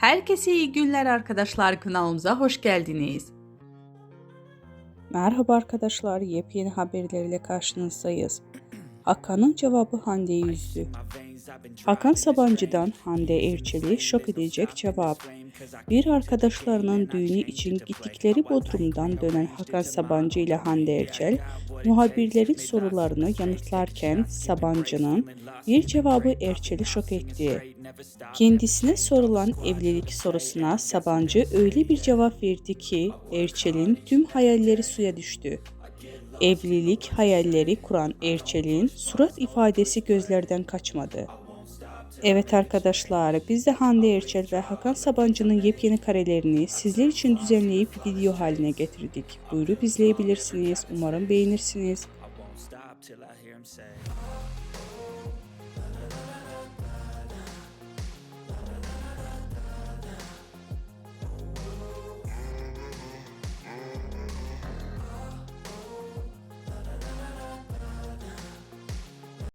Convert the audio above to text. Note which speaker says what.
Speaker 1: Herkese iyi günler arkadaşlar kanalımıza hoş geldiniz.
Speaker 2: Merhaba arkadaşlar, yepyeni haberlerle karşınızdayız. Hakan'ın cevabı Hande'ye yüzdü. Hakan Sabancı'dan Hande Erçel'i şok edecek cevap. Bir arkadaşlarının düğünü için gittikleri Bodrum'dan dönen Hakan Sabancı ile Hande Erçel, muhabirlerin sorularını yanıtlarken Sabancı'nın bir cevabı Erçel'i şok etti. Kendisine sorulan evlilik sorusuna Sabancı öyle bir cevap verdi ki Erçel'in tüm hayalleri suya düştü. Evlilik hayalleri kuran Erçel'in surat ifadesi gözlerden kaçmadı. Evet arkadaşlar biz de Hande Erçel ve Hakan Sabancı'nın yepyeni karelerini sizler için düzenleyip video haline getirdik. Buyurup izleyebilirsiniz. Umarım beğenirsiniz.